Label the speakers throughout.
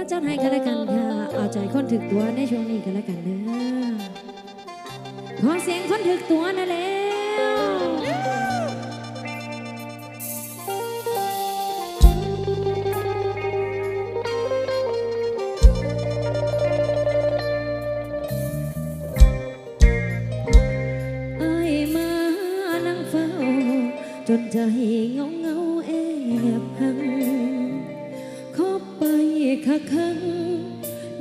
Speaker 1: าจัดให้กันแล้วกันค่ะ เอาใจคนถึกตัวในช่วงนี้กันแล้วกันเด้อขอเสียงคนถึกตัวนะแล้วอายมาลังฟ้าจนใจเงาเงาแอบหัง คักคัง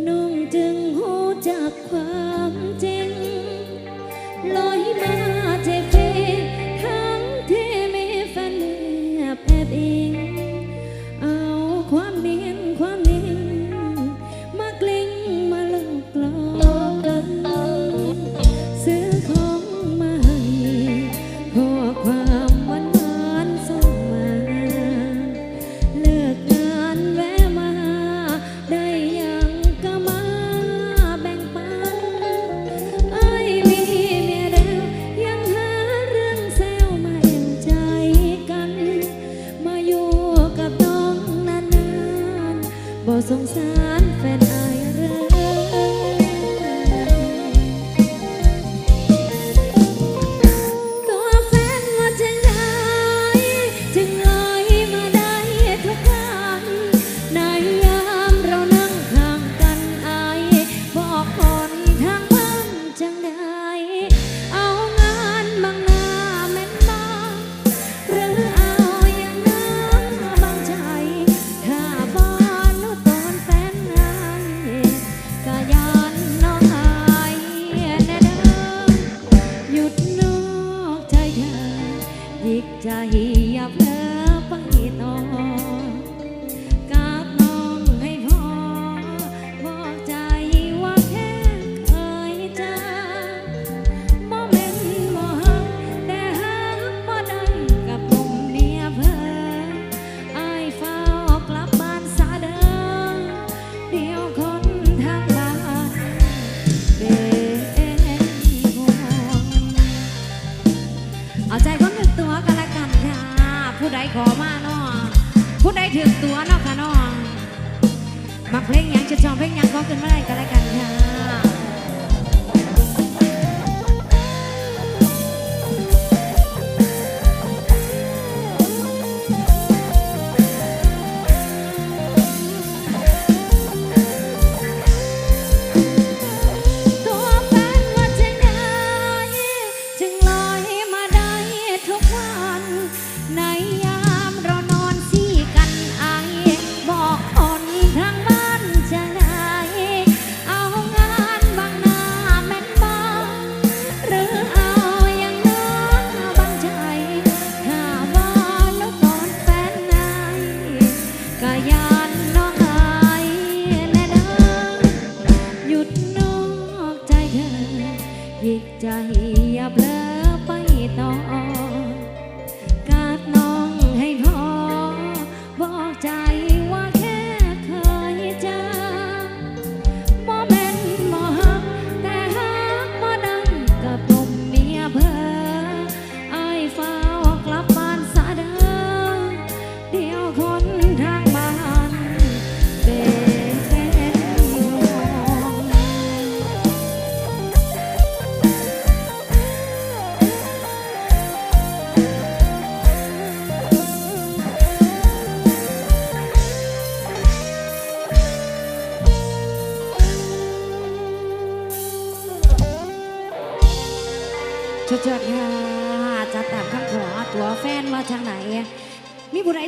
Speaker 1: น้องจึงหูจากความจริงลอยมาเจ็บ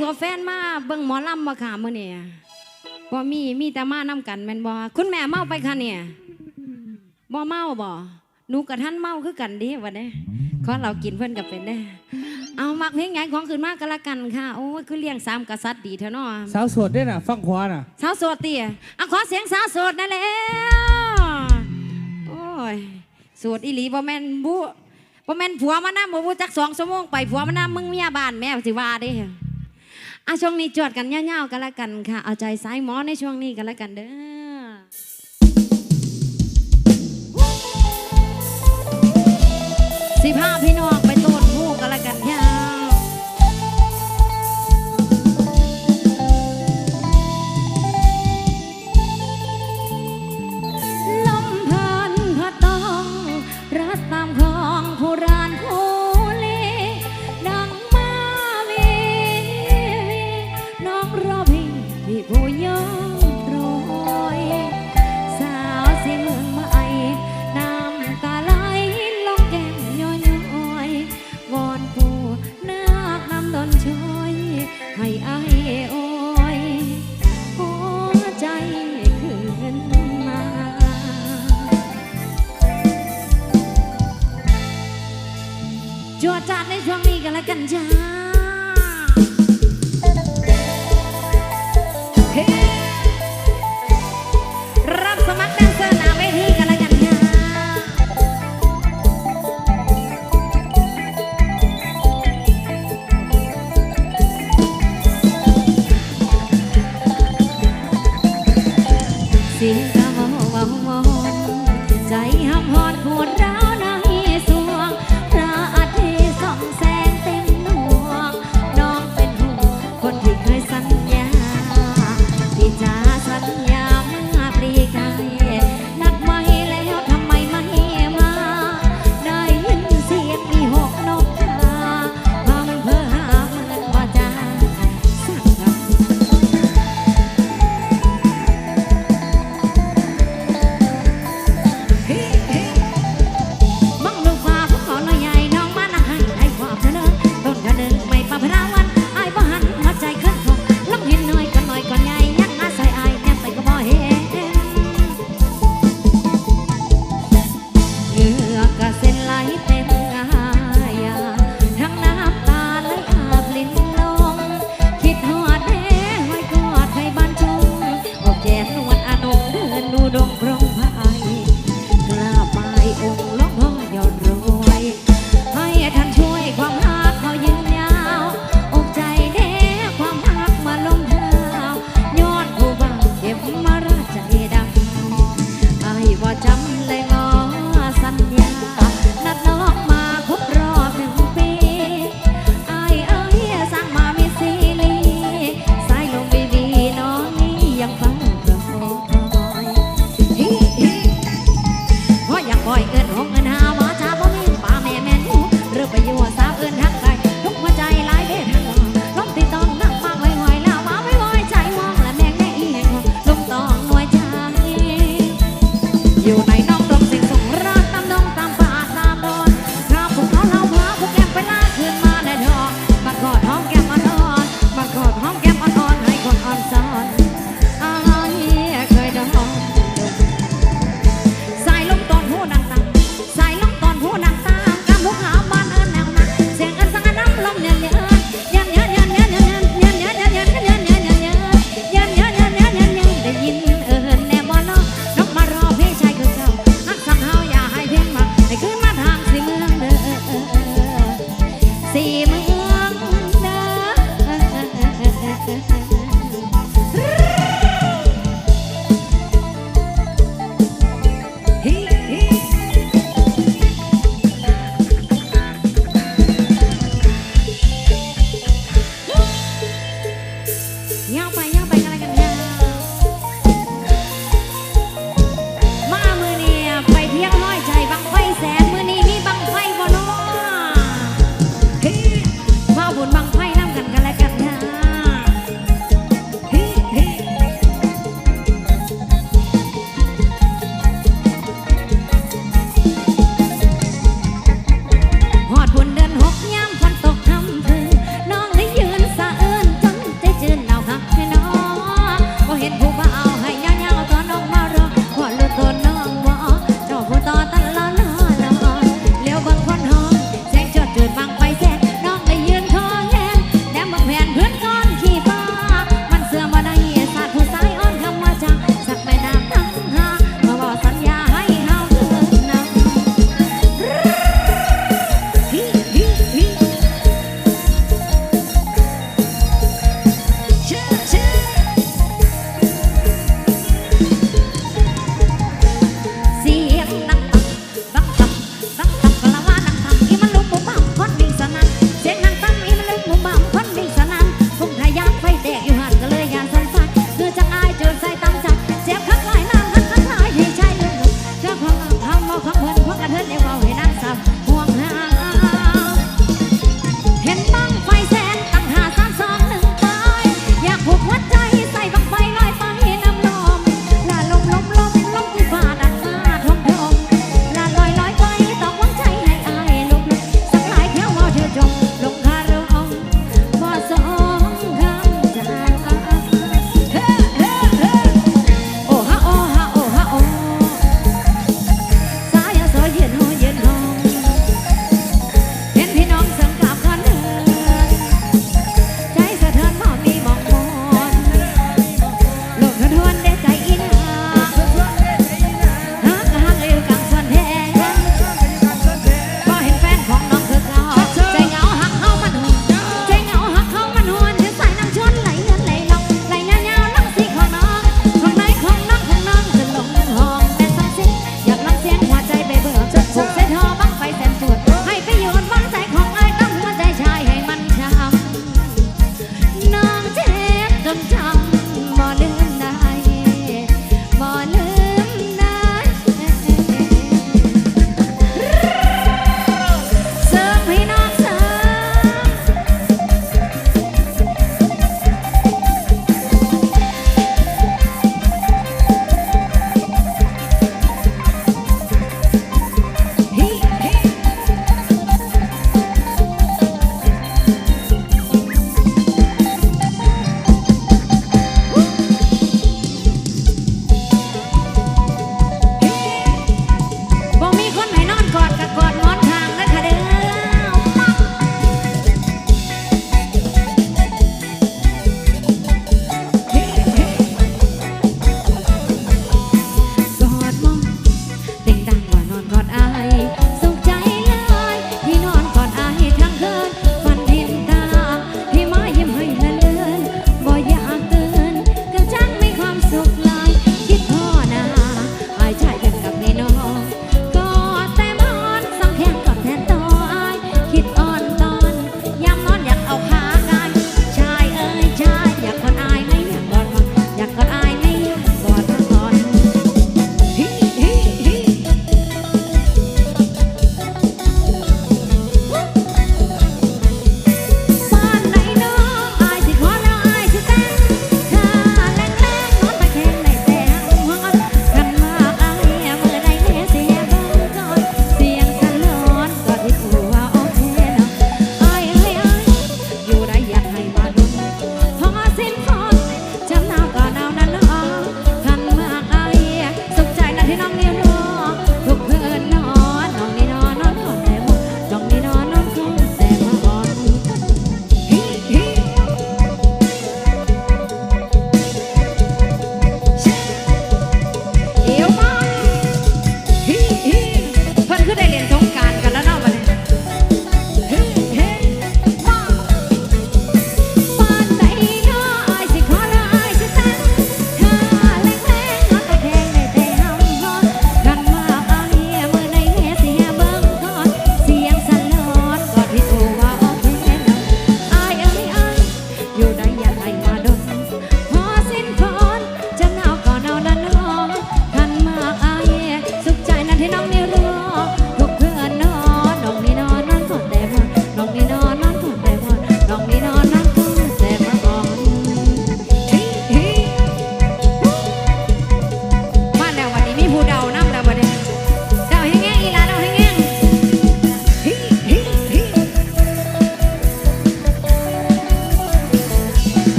Speaker 1: ตัวแฟนมาเบิ่งหมอลำมาค่ะมื่อเนี่ยบ่มีมีแต่มานํกันแม่นบ่คุณแม่เมาไปค่ะเนี่ยบ่เมาบ่หนูกับท่านเมาคือกันเดิวันนี้ขอเรากินเพิ่นกับเป็นได้ เอามักเพลงใหญ่ของคืนมากก็แล้วกันค่ะ โอ้ยคือเลี้ยงสามกษัตริย์ดีเถอะเนาะ
Speaker 2: สาวโสดด้วยน่ะ ฟังขวาน่ะ
Speaker 1: สาวโสดเตี่ยอะขอเสียงสาวโสดนั่นแหล้วโอ้ยโสดอีหลีบ่แม่นบุบ่แม่นผัวมานะบ่บูจักสองชั่วโมงไปผัวมานะมึงเมียบ้านแม่สิว่าเด้ อะช่วงนี้จวดกันยาวๆกันแล้วกันค่ะ เอาใจสายหมอในช่วงนี้กันแล้วกันเด้อสิบห้าพี่น้อง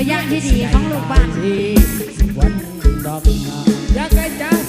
Speaker 1: ตัวอย่างที่ดีของลูกบ้านดีวันดอกงามอยากได้จ้า